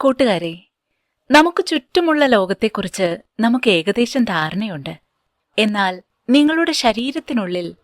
കൂട്ടുകാരെ നമുക്ക് ചുറ്റുമുള്ള ലോകത്തെക്കുറിച്ച് നമുക്ക് ഏകദേശം ധാരണയുണ്ട്. എന്നാൽ നിങ്ങളുടെ ശരീരത്തിനുള്ളിൽ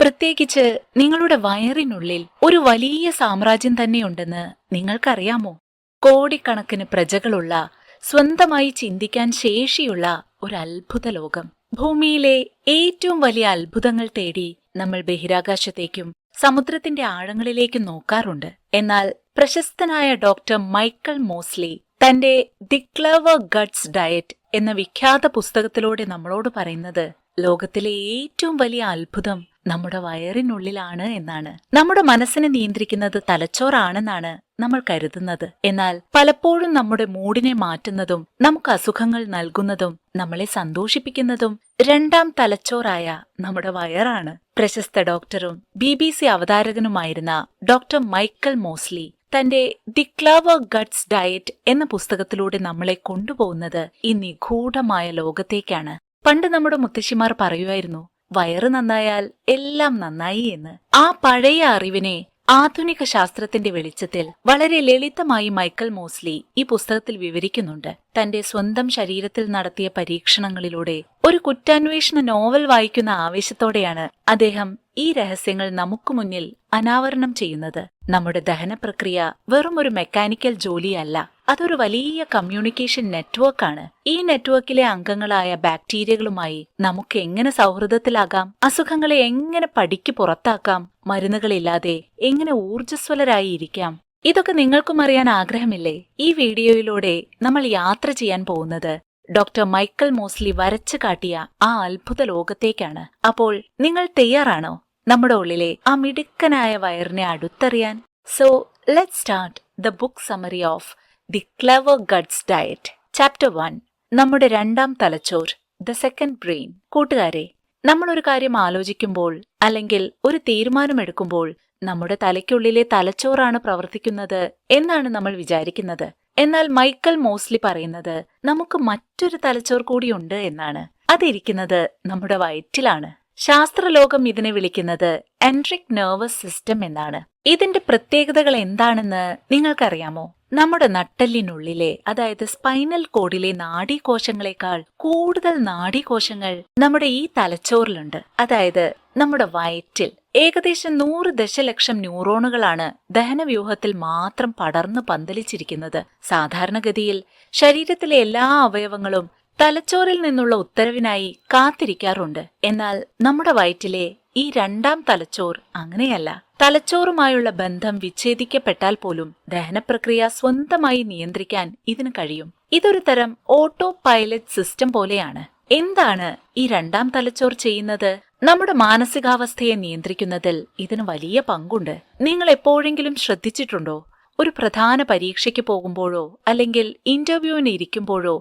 പ്രത്യേകിച്ച് നിങ്ങളുടെ വയറിനുള്ളിൽ ഒരു വലിയ സാമ്രാജ്യം തന്നെയുണ്ടെന്ന് നിങ്ങൾക്കറിയാമോ? കോടിക്കണക്കിന് പ്രജകളുള്ള സ്വന്തമായി ചിന്തിക്കാൻ ശേഷിയുള്ള ഒരു അത്ഭുത ലോകം. ഭൂമിയിലെ ഏറ്റവും വലിയ അത്ഭുതങ്ങൾ തേടി നമ്മൾ ബഹിരാകാശത്തേക്കും സമുദ്രത്തിന്റെ ആഴങ്ങളിലേക്ക് നോക്കാറുണ്ട്. എന്നാൽ പ്രശസ്തനായ ഡോക്ടർ മൈക്കൽ മോസ്ലി തന്റെ ദി ക്ലവർ ഗഡ്സ് ഡയറ്റ് എന്ന വിഖ്യാത പുസ്തകത്തിലൂടെ നമ്മളോട് പറയുന്നത് ലോകത്തിലെ ഏറ്റവും വലിയ അത്ഭുതം നമ്മുടെ വയറിനുള്ളിലാണ് എന്നാണ്. നമ്മുടെ മനസ്സിനെ നിയന്ത്രിക്കുന്നത് തലച്ചോറാണെന്നാണ് നമ്മൾ കരുതുന്നത്. എന്നാൽ പലപ്പോഴും നമ്മുടെ മൂഡിനെ മാറ്റുന്നതും നമുക്ക് അസുഖങ്ങൾ നൽകുന്നതും നമ്മളെ സന്തോഷിപ്പിക്കുന്നതും രണ്ടാം തലച്ചോറായ നമ്മുടെ വയറാണ്. പ്രശസ്ത ഡോക്ടറും ബി ബി സി അവതാരകനുമായിരുന്ന ഡോക്ടർ മൈക്കൽ മോസ്ലി തന്റെ ദി ക്ലവർ ഗട്ട്സ് ഡയറ്റ് എന്ന പുസ്തകത്തിലൂടെ നമ്മളെ കൊണ്ടുപോകുന്നത് ഈ നിഗൂഢമായ ലോകത്തേക്കാണ്. പണ്ട് നമ്മുടെ മുത്തശ്ശിമാർ പറയുമായിരുന്നു വയറ് നന്നായാൽ എല്ലാം നന്നായി എന്ന്. ആ പഴയ അറിവിനെ ആധുനിക ശാസ്ത്രത്തിന്റെ വെളിച്ചത്തിൽ വളരെ ലളിതമായി മൈക്കൽ മോസ്ലി ഈ പുസ്തകത്തിൽ വിവരിക്കുന്നുണ്ട്. തന്റെ സ്വന്തം ശരീരത്തിൽ നടത്തിയ പരീക്ഷണങ്ങളിലൂടെ ഒരു കുറ്റാന്വേഷണ നോവൽ വായിക്കുന്ന ആവേശത്തോടെയാണ് അദ്ദേഹം ഈ രഹസ്യങ്ങൾ നമുക്ക് മുന്നിൽ അനാവരണം ചെയ്യുന്നത്. നമ്മുടെ ദഹന പ്രക്രിയ വെറും ഒരു മെക്കാനിക്കൽ ജോലിയല്ല. അതൊരു വലിയ കമ്മ്യൂണിക്കേഷൻ നെറ്റ്വർക്കാണ് ഈ നെറ്റ്വർക്കിലെ അംഗങ്ങളായ ബാക്ടീരിയകളുമായി നമുക്ക് എങ്ങനെ സൗഹൃദത്തിലാകാം? അസുഖങ്ങളെ എങ്ങനെ പടിക്ക് പുറത്താക്കാം? മരുന്നുകളില്ലാതെ എങ്ങനെ ഊർജസ്വലരായി ഇരിക്കാം ഇതൊക്കെ നിങ്ങൾക്കും അറിയാൻ ആഗ്രഹമില്ലേ? ഈ വീഡിയോയിലൂടെ നമ്മൾ യാത്ര ചെയ്യാൻ പോകുന്നത് ഡോക്ടർ മൈക്കൽ മോസ്ലി വരച്ചു കാട്ടിയ ആ അത്ഭുത ലോകത്തേക്കാണ്. അപ്പോൾ നിങ്ങൾ തയ്യാറാണോ? നമ്മുടെ ഉള്ളിലെ ആ മിടുക്കനായ വയറിനെ അടുത്തറിയാൻ. So let start the book summary of the clever guts diet chapter one നമ്മുടെ രണ്ടാം തലച്ചോർ ദ സെക്കൻഡ് ബ്രെയിൻ കൂട്ടുകാരെ നമ്മൾ ഒരു കാര്യം ആലോചിക്കുമ്പോൾ അല്ലെങ്കിൽ ഒരു തീരുമാനമെടുക്കുമ്പോൾ നമ്മുടെ തലയ്ക്കുള്ളിലെ തലച്ചോറാണ് പ്രവർത്തിക്കുന്നത് എന്നാണ് നമ്മൾ വിചാരിക്കുന്നത്. എന്നാൽ മൈക്കൽ മോസ്ലി പറയുന്നത് നമുക്ക് മറ്റൊരു തലച്ചോർ കൂടിയുണ്ട് എന്നാണ്. അതിരിക്കുന്നത് നമ്മുടെ വയറ്റിലാണ്. ശാസ്ത്രലോകം ഇതിനെ വിളിക്കുന്നത് എൻട്രിക് നെർവസ് സിസ്റ്റം എന്നാണ്. ഇതിന്റെ പ്രത്യേകതകൾ എന്താണെന്ന് നിങ്ങൾക്കറിയാമോ? നമ്മുടെ നട്ടെല്ലിനുള്ളിലെ അതായത് സ്പൈനൽ കോഡിലെ നാഡീകോശങ്ങളെക്കാൾ കൂടുതൽ നാഡീകോശങ്ങൾ നമ്മുടെ ഈ തലച്ചോറിലുണ്ട്. അതായത് നമ്മുടെ വയറ്റിൽ ഏകദേശം നൂറ് ദശലക്ഷം ന്യൂറോണുകളാണ് ദഹനവ്യൂഹത്തിൽ മാത്രം പടർന്നു പന്തലിച്ചിരിക്കുന്നത്. സാധാരണഗതിയിൽ ശരീരത്തിലെ എല്ലാ അവയവങ്ങളും തലച്ചോറിൽ നിന്നുള്ള ഉത്തരവിനായി കാത്തിരിക്കാറുണ്ട്. എന്നാൽ നമ്മുടെ വയറ്റിലെ ഈ രണ്ടാം തലച്ചോർ അങ്ങനെയല്ല. തലച്ചോറുമായുള്ള ബന്ധം വിച്ഛേദിക്കപ്പെട്ടാൽ പോലും ദഹനപ്രക്രിയ സ്വന്തമായി നിയന്ത്രിക്കാൻ ഇതിന് കഴിയും. ഇതൊരു തരം ഓട്ടോ പൈലറ്റ് സിസ്റ്റം പോലെയാണ്. എന്താണ് ഈ രണ്ടാം തലച്ചോർ ചെയ്യുന്നത്? നമ്മുടെ മാനസികാവസ്ഥയെ നിയന്ത്രിക്കുന്നതിൽ ഇതിന് വലിയ പങ്കുണ്ട്. നിങ്ങൾ എപ്പോഴെങ്കിലും ശ്രദ്ധിച്ചിട്ടുണ്ടോ? ഒരു പ്രധാന പരീക്ഷയ്ക്ക് പോകുമ്പോഴോ അല്ലെങ്കിൽ ഇന്റർവ്യൂവിന് ഇരിക്കുമ്പോഴോ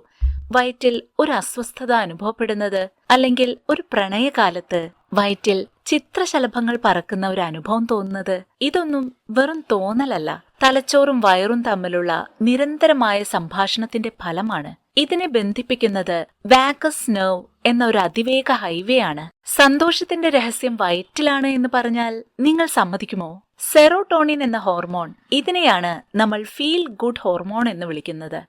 വയറ്റിൽ ഒരു അസ്വസ്ഥത അനുഭവപ്പെടുന്നത് അല്ലെങ്കിൽ ഒരു പ്രണയകാലത്ത് വയറ്റിൽ ചിത്രശലഭങ്ങൾ പറക്കുന്ന ഒരു അനുഭവം തോന്നുന്നത് ഇതൊന്നും വെറും തോന്നലല്ല. തലച്ചോറും വയറും തമ്മിലുള്ള നിരന്തരമായ സംഭാഷണത്തിന്റെ ഫലമാണ്. ഇതിനെ ബന്ധിപ്പിക്കുന്നത് വാക്കസ് നെർവ് എന്ന ഒരു അതിവേഗ ഹൈവേ ആണ്. സന്തോഷത്തിന്റെ രഹസ്യം വയറ്റിലാണ് എന്ന് പറഞ്ഞാൽ നിങ്ങൾ സമ്മതിക്കുമോ? സെറോട്ടോണിൻ എന്ന ഹോർമോൺ ഇതിനെയാണ് നമ്മൾ ഫീൽ ഗുഡ് ഹോർമോൺ എന്ന് വിളിക്കുന്നത്.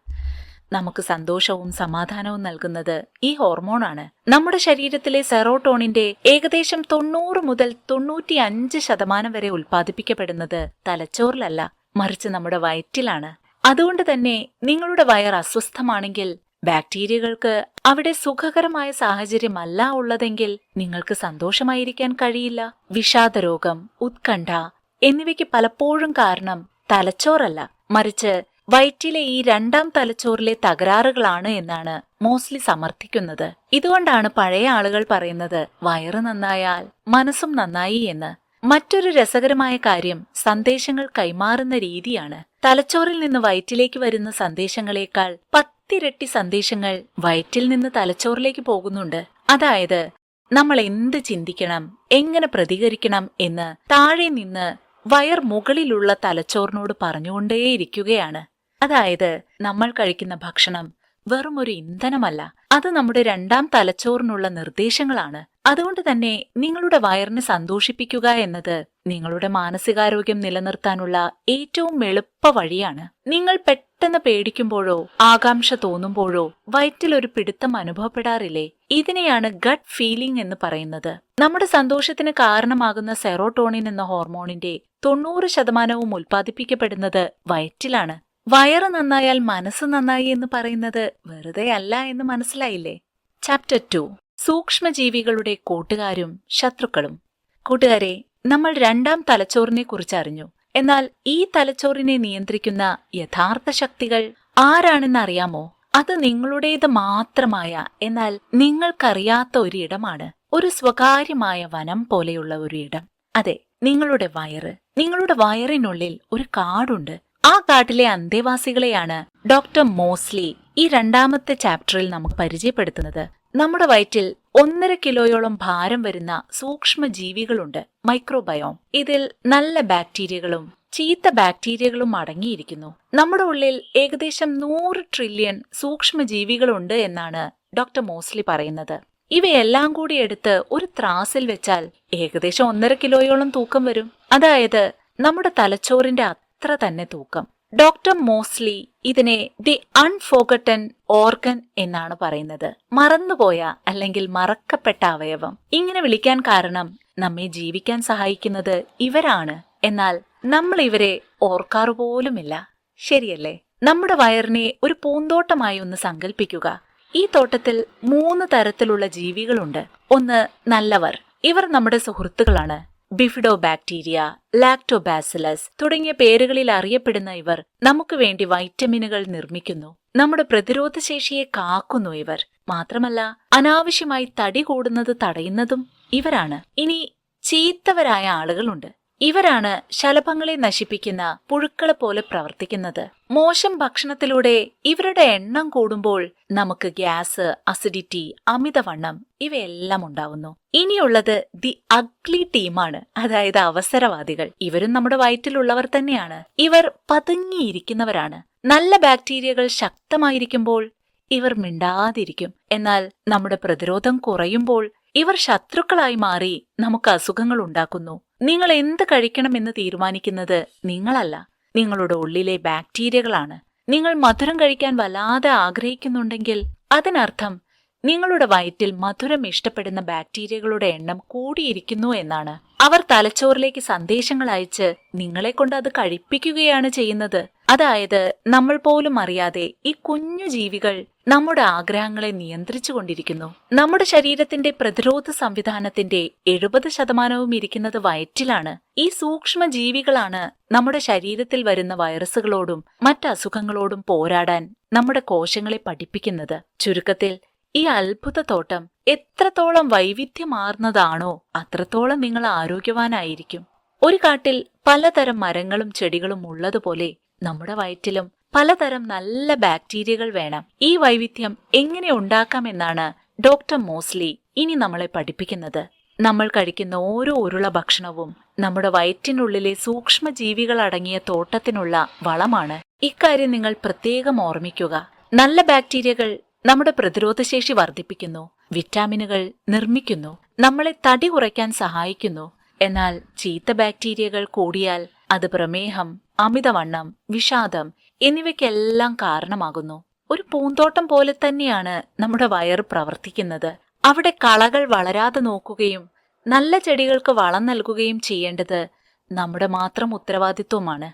നമുക്ക് സന്തോഷവും സമാധാനവും നൽകുന്നത് ഈ ഹോർമോണാണ്. നമ്മുടെ ശരീരത്തിലെ സെറോട്ടോണിന്റെ ഏകദേശം തൊണ്ണൂറ് മുതൽ തൊണ്ണൂറ്റി അഞ്ച് ശതമാനം വരെ ഉൽപ്പാദിപ്പിക്കപ്പെടുന്നത് തലച്ചോറിലല്ല മറിച്ച് നമ്മുടെ വയറ്റിലാണ്. അതുകൊണ്ട് തന്നെ നിങ്ങളുടെ വയർ അസ്വസ്ഥമാണെങ്കിൽ ബാക്ടീരിയകൾക്ക് അവിടെ സുഖകരമായ സാഹചര്യമല്ല ഉള്ളതെങ്കിൽ നിങ്ങൾക്ക് സന്തോഷമായിരിക്കാൻ കഴിയില്ല. വിഷാദരോഗം ഉത്കണ്ഠ എന്നിവയ്ക്ക് പലപ്പോഴും കാരണം തലച്ചോറല്ല മറിച്ച് വയറ്റിലെ ഈ രണ്ടാം തലച്ചോറിലെ തകരാറുകളാണ് എന്നാണ് മോസ്ലി സമർത്ഥിക്കുന്നത്. ഇതുകൊണ്ടാണ് പഴയ ആളുകൾ പറയുന്നത് വയറ് നന്നായാൽ മനസ്സും നന്നായി എന്ന്. മറ്റൊരു രസകരമായ കാര്യം സന്ദേശങ്ങൾ കൈമാറുന്ന രീതിയാണ്. തലച്ചോറിൽ നിന്ന് വയറ്റിലേക്ക് വരുന്ന സന്ദേശങ്ങളെക്കാൾ പത്തിരട്ടി സന്ദേശങ്ങൾ വയറ്റിൽ നിന്ന് തലച്ചോറിലേക്ക് പോകുന്നുണ്ട്. അതായത് നമ്മൾ എന്ത് ചിന്തിക്കണം എങ്ങനെ പ്രതികരിക്കണം എന്ന് താഴെ നിന്ന് വയർ മുകളിലുള്ള തലച്ചോറിനോട് പറഞ്ഞുകൊണ്ടേയിരിക്കുകയാണ്. അതായത് നമ്മൾ കഴിക്കുന്ന ഭക്ഷണം വെറും ഒരു ഇന്ധനമല്ല. അത് നമ്മുടെ രണ്ടാം തലച്ചോറിനുള്ള നിർദ്ദേശങ്ങളാണ്. അതുകൊണ്ട് തന്നെ നിങ്ങളുടെ വയറിനെ സന്തോഷിപ്പിക്കുക എന്നത് നിങ്ങളുടെ മാനസികാരോഗ്യം നിലനിർത്താനുള്ള ഏറ്റവും എളുപ്പ വഴിയാണ്. നിങ്ങൾ പെട്ടെന്ന് പേടിക്കുമ്പോഴോ ആകാംക്ഷ തോന്നുമ്പോഴോ വയറ്റിൽ ഒരു പിടുത്തം അനുഭവപ്പെടാറില്ലേ? ഇതിനെയാണ് ഗട്ട് ഫീലിംഗ് എന്ന് പറയുന്നത്. നമ്മുടെ സന്തോഷത്തിന് കാരണമാകുന്ന സെറോട്ടോണിൻ എന്ന ഹോർമോണിന്റെ തൊണ്ണൂറ് ശതമാനവും ഉൽപ്പാദിപ്പിക്കപ്പെടുന്നത് വയറ്റിലാണ്. വയറ് നന്നായാൽ മനസ്സ് നന്നായി എന്ന് പറയുന്നത് വെറുതെ അല്ല എന്ന് മനസ്സിലായില്ലേ? ചാപ്റ്റർ ടു സൂക്ഷ്മജീവികളുടെ കൂട്ടുകാരും ശത്രുക്കളും. കൂട്ടുകാരെ നമ്മൾ രണ്ടാം തലച്ചോറിനെ കുറിച്ച് അറിഞ്ഞു. എന്നാൽ ഈ തലച്ചോറിനെ നിയന്ത്രിക്കുന്ന യഥാർത്ഥ ശക്തികൾ ആരാണെന്ന് അറിയാമോ അത് നിങ്ങളുടേത് മാത്രമായ എന്നാൽ നിങ്ങൾക്കറിയാത്ത ഒരിടമാണ്. ഒരു സ്വകാര്യമായ വനം പോലെയുള്ള ഒരു ഇടം. അതെ നിങ്ങളുടെ വയറ്. നിങ്ങളുടെ വയറിനുള്ളിൽ ഒരു കാടുണ്ട്. ആ കാട്ടിലെ അന്തേവാസികളെയാണ് ഡോക്ടർ മോസ്ലി ഈ രണ്ടാമത്തെ ചാപ്റ്ററിൽ നമുക്ക് പരിചയപ്പെടുത്തുന്നത്. നമ്മുടെ വയറ്റിൽ ഒന്നര കിലോയോളം ഭാരം വരുന്ന സൂക്ഷ്മ ജീവികളുണ്ട് മൈക്രോബയോം. ഇതിൽ നല്ല ബാക്ടീരിയകളും ചീത്ത ബാക്ടീരിയകളും അടങ്ങിയിരിക്കുന്നു. നമ്മുടെ ഉള്ളിൽ ഏകദേശം നൂറ് ട്രില്യൺ സൂക്ഷ്മ ജീവികളുണ്ട് എന്നാണ് ഡോക്ടർ മോസ്ലി പറയുന്നത്. ഇവയെല്ലാം കൂടി എടുത്ത് ഒരു ത്രാസിൽ വെച്ചാൽ ഏകദേശം ഒന്നര കിലോയോളം തൂക്കം വരും. അതായത് നമ്മുടെ തലച്ചോറിന്റെ അത്ര തന്നെ തൂക്കം. ഡോക്ടർ മോസ്ലി ഇതിനെ ദി അൺഫോഗട്ടൻ ഓർഗൻ എന്നാണ് പറയുന്നത്. മറന്നുപോയ അല്ലെങ്കിൽ മറക്കപ്പെട്ട അവയവം. ഇങ്ങനെ വിളിക്കാൻ കാരണം നമ്മെ ജീവിക്കാൻ സഹായിക്കുന്നത് ഇവരാണ്. എന്നാൽ നമ്മൾ ഇവരെ ഓർക്കാറു പോലുമില്ല. ശരിയല്ലേ? നമ്മുടെ വയറിനെ ഒരു പൂന്തോട്ടമായി ഒന്ന് സങ്കല്പിക്കുക ഈ തോട്ടത്തിൽ മൂന്ന് തരത്തിലുള്ള ജീവികളുണ്ട്. ഒന്ന് നല്ലവർ. ഇവർ നമ്മുടെ സുഹൃത്തുക്കളാണ്. ബിഫിഡോ ബാക്ടീരിയ ലാക്ടോബാസിലസ് തുടങ്ങിയ പേരുകളിൽ അറിയപ്പെടുന്ന ഇവർ നമുക്ക് വേണ്ടി വൈറ്റമിനുകൾ നിർമ്മിക്കുന്നു. നമ്മുടെ പ്രതിരോധശേഷിയെ കാക്കുന്നു ഇവർ. മാത്രമല്ല അനാവശ്യമായി തടി കൂടുന്നത് തടയുന്നതും ഇവരാണ്. ഇനി ചീത്തവരായ ആളുകളുണ്ട്. ഇവരാണ് ശലഭങ്ങളെ നശിപ്പിക്കുന്ന പുഴുക്കളെ പോലെ പ്രവർത്തിക്കുന്നത്. മോശം ഭക്ഷണത്തിലൂടെ ഇവരുടെ എണ്ണം കൂടുമ്പോൾ നമുക്ക് ഗ്യാസ് അസിഡിറ്റി അമിതവണ്ണം ഇവയെല്ലാം ഉണ്ടാവുന്നു. ഇനിയുള്ളത് ദി അഗ്ലി ടീമാണ്. അതായത് അവസരവാദികൾ. ഇവരും നമ്മുടെ വയറ്റിലുള്ളവർ തന്നെയാണ്. ഇവർ പതുങ്ങിയിരിക്കുന്നവരാണ്. നല്ല ബാക്ടീരിയകൾ ശക്തമായിരിക്കുമ്പോൾ ഇവർ മിണ്ടാതിരിക്കും. എന്നാൽ നമ്മുടെ പ്രതിരോധം കുറയുമ്പോൾ ഇവർ ശത്രുക്കളായി മാറി നമുക്ക് അസുഖങ്ങൾ ഉണ്ടാക്കുന്നു. നിങ്ങൾ എന്ത് കഴിക്കണമെന്ന് തീരുമാനിക്കുന്നത് നിങ്ങളല്ല. നിങ്ങളുടെ ഉള്ളിലെ ബാക്ടീരിയകളാണ്. നിങ്ങൾ മധുരം കഴിക്കാൻ വല്ലാതെ ആഗ്രഹിക്കുന്നുണ്ടെങ്കിൽ അതിനർത്ഥം നിങ്ങളുടെ വയറ്റിൽ മധുരം ഇഷ്ടപ്പെടുന്ന ബാക്ടീരിയകളുടെ എണ്ണം കൂടിയിരിക്കുന്നു എന്നാണ്. അവർ തലച്ചോറിലേക്ക് സന്ദേശങ്ങൾ അയച്ച് നിങ്ങളെ കൊണ്ട് അത് കഴിപ്പിക്കുകയാണ് ചെയ്യുന്നത്. അതായത് നമ്മൾ പോലും അറിയാതെ ഈ കുഞ്ഞു ജീവികൾ നമ്മുടെ ആഗ്രഹങ്ങളെ നിയന്ത്രിച്ചു കൊണ്ടിരിക്കുന്നു. നമ്മുടെ ശരീരത്തിന്റെ പ്രതിരോധ സംവിധാനത്തിന്റെ എഴുപത് ശതമാനവും ഇരിക്കുന്നത് വയറ്റിലാണ്. ഈ സൂക്ഷ്മ ജീവികളാണ് നമ്മുടെ ശരീരത്തിൽ വരുന്ന വൈറസുകളോടും മറ്റസുഖങ്ങളോടും പോരാടാൻ നമ്മുടെ കോശങ്ങളെ പഠിപ്പിക്കുന്നത്. ചുരുക്കത്തിൽ ഈ അത്ഭുത തോട്ടം എത്രത്തോളം വൈവിധ്യമാർന്നതാണോ അത്രത്തോളം നിങ്ങൾ ആരോഗ്യവാനായിരിക്കും. ഒരു കാട്ടിൽ പലതരം മരങ്ങളും ചെടികളും ഉള്ളതുപോലെ നമ്മുടെ വയറ്റിലും പലതരം നല്ല ബാക്ടീരിയകൾ വേണം. ഈ വൈവിധ്യം എങ്ങനെ ഉണ്ടാക്കാമെന്നാണ് ഡോക്ടർ മോസ്ലി ഇനി നമ്മളെ പഠിപ്പിക്കുന്നത്. നമ്മൾ കഴിക്കുന്ന ഓരോ ഉരുള ഭക്ഷണവും നമ്മുടെ വയറ്റിനുള്ളിലെ സൂക്ഷ്മ ജീവികൾ അടങ്ങിയ തോട്ടത്തിനുള്ള വളമാണ്. ഇക്കാര്യം നിങ്ങൾ പ്രത്യേകം ഓർമ്മിക്കുക. നല്ല ബാക്ടീരിയകൾ നമ്മുടെ പ്രതിരോധശേഷി വർദ്ധിപ്പിക്കുന്നു വിറ്റാമിനുകൾ നിർമ്മിക്കുന്നു നമ്മളെ തടി കുറയ്ക്കാൻ സഹായിക്കുന്നു. എന്നാൽ ചീത്ത ബാക്ടീരിയകൾ കൂടിയാൽ അത് പ്രമേഹം അമിതവണ്ണം വിഷാദം എന്നിവയ്ക്കെല്ലാം കാരണമാകുന്നു. ഒരു പൂന്തോട്ടം പോലെ തന്നെയാണ് നമ്മുടെ വയറ് പ്രവർത്തിക്കുന്നത്. അവിടെ കളകൾ വളരാതെ നോക്കുകയും നല്ല ചെടികൾക്ക് വളം നൽകുകയും ചെയ്യേണ്ടത് നമ്മുടെ മാത്രം ഉത്തരവാദിത്വമാണ്.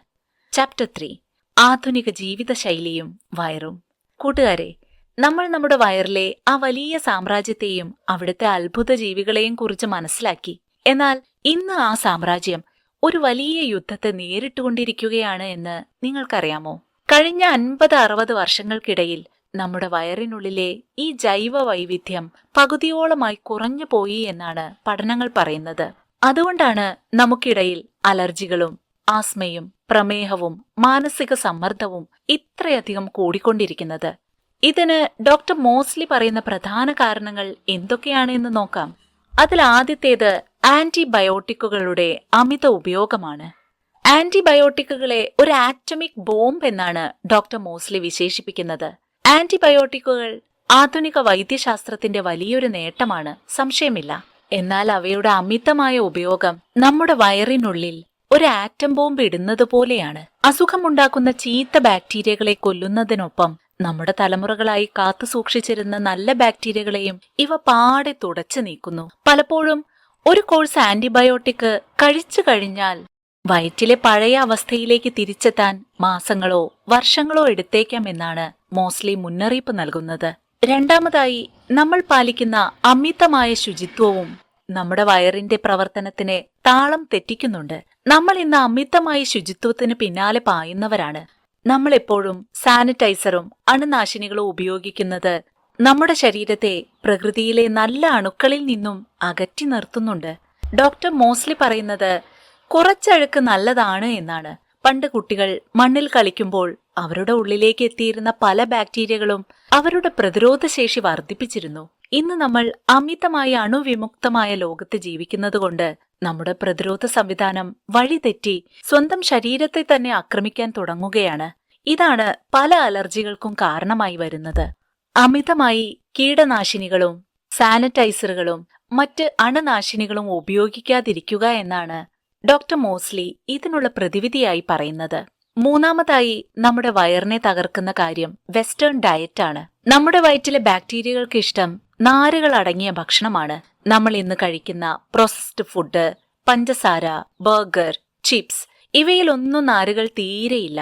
ചാപ്റ്റർ ത്രീ ആധുനിക ജീവിതശൈലിയും വയറും. കൂട്ടുകാരെ നമ്മൾ നമ്മുടെ വയറിലെ ആ വലിയ സാമ്രാജ്യത്തെയും അവിടുത്തെ അത്ഭുത ജീവികളെയും കുറിച്ച് മനസ്സിലാക്കി. എന്നാൽ ഇന്ന് ആ സാമ്രാജ്യം ഒരു വലിയ യുദ്ധത്തെ നേരിട്ടുകൊണ്ടിരിക്കുകയാണ് എന്ന് നിങ്ങൾക്കറിയാമോ? കഴിഞ്ഞ അൻപത് അറുപത് വർഷങ്ങൾക്കിടയിൽ നമ്മുടെ വയറിനുള്ളിലെ ഈ ജൈവ വൈവിധ്യം പകുതിയോളമായി കുറഞ്ഞു പോയി എന്നാണ് പഠനങ്ങൾ പറയുന്നത്. അതുകൊണ്ടാണ് നമുക്കിടയിൽ അലർജികളും ആസ്മയും പ്രമേഹവും മാനസിക സമ്മർദ്ദവും ഇത്രയധികം കൂടിക്കൊണ്ടിരിക്കുന്നത്. ഇതിന് ഡോക്ടർ മോസ്ലി പറയുന്ന പ്രധാന കാരണങ്ങൾ എന്തൊക്കെയാണ് എന്ന് നോക്കാം. അതിൽ ആദ്യത്തേത് ആന്റിബയോട്ടിക്കുകളുടെ അമിത ഉപയോഗമാണ്. ആന്റിബയോട്ടിക്കുകളെ ഒരു ആറ്റമിക് ബോംബ് എന്നാണ് ഡോക്ടർ മോസ്ലി വിശേഷിപ്പിക്കുന്നത്. ആന്റിബയോട്ടിക്കുകൾ ആധുനിക വൈദ്യശാസ്ത്രത്തിന്റെ വലിയൊരു നേട്ടമാണ് സംശയമില്ല. എന്നാൽ അവയുടെ അമിതമായ ഉപയോഗം നമ്മുടെ വയറിനുള്ളിൽ ഒരു ആറ്റം ബോംബ് ഇടുന്നത് പോലെയാണ്. അസുഖമുണ്ടാക്കുന്ന ചീത്ത ബാക്ടീരിയകളെ കൊല്ലുന്നതിനൊപ്പം നമ്മുടെ തലമുറകളായി കാത്തു സൂക്ഷിച്ചിരുന്ന നല്ല ബാക്ടീരിയകളെയും ഇവ പാടെ തുടച്ചു നീക്കുന്നു. പലപ്പോഴും ഒരു കോഴ്സ് ആന്റിബയോട്ടിക് കഴിച്ചു കഴിഞ്ഞാൽ വയറ്റിലെ പഴയ അവസ്ഥയിലേക്ക് തിരിച്ചെത്താൻ മാസങ്ങളോ വർഷങ്ങളോ എടുത്തേക്കാം എന്നാണ് മോസ്ലി മുന്നറിയിപ്പ് നൽകുന്നത്. രണ്ടാമതായി നമ്മൾ പാലിക്കുന്ന അമിതമായ ശുചിത്വവും നമ്മുടെ വയറിന്റെ പ്രവർത്തനത്തിന് താളം തെറ്റിക്കുന്നുണ്ട്. നമ്മൾ ഇന്ന് അമിതമായ ശുചിത്വത്തിന് പിന്നാലെ പായുന്നവരാണ്. നമ്മൾ എപ്പോഴും സാനിറ്റൈസറും അണുനാശിനികളും ഉപയോഗിക്കുന്നത് നമ്മുടെ ശരീരത്തെ പ്രകൃതിയിലെ നല്ല അണുക്കളിൽ നിന്നും അകറ്റി നിർത്തുന്നുണ്ട്. ഡോക്ടർ മോസ്ലി പറയുന്നത് കുറച്ചഴുക്ക് നല്ലതാണ് എന്നാണ്. പണ്ട് കുട്ടികൾ മണ്ണിൽ കളിക്കുമ്പോൾ അവരുടെ ഉള്ളിലേക്ക് എത്തിയിരുന്ന പല ബാക്ടീരിയകളും അവരുടെ പ്രതിരോധശേഷി വർദ്ധിപ്പിച്ചിരുന്നു. ഇന്ന് നമ്മൾ അമിതമായി അണുവിമുക്തമായ ലോകത്ത് ജീവിക്കുന്നതുകൊണ്ട് നമ്മുടെ പ്രതിരോധ സംവിധാനം വഴിതെറ്റി സ്വന്തം ശരീരത്തെ തന്നെ ആക്രമിക്കാൻ തുടങ്ങുകയാണ്. ഇതാണ് പല അലർജികൾക്കും കാരണമായി വരുന്നത്. അമിതമായി കീടനാശിനികളും സാനിറ്റൈസറുകളും മറ്റ് അണുനാശിനികളും ഉപയോഗിക്കാതിരിക്കുക എന്നാണ് ഡോക്ടർ മോസ്ലി ഇതിനുള്ള പ്രതിവിധിയായി പറയുന്നത്. മൂന്നാമതായി നമ്മുടെ വയറിനെ തകർക്കുന്ന കാര്യം വെസ്റ്റേൺ ഡയറ്റ് ആണ്. നമ്മുടെ വയറ്റിലെ ബാക്ടീരിയകൾക്ക് ഇഷ്ടം നാരുകൾ അടങ്ങിയ ഭക്ഷണമാണ്. നമ്മൾ ഇന്ന് കഴിക്കുന്ന പ്രോസസ്ഡ് ഫുഡ് പഞ്ചസാര ബർഗർ ചിപ്സ് ഇവയിലൊന്നും നാരുകൾ തീരെയില്ല.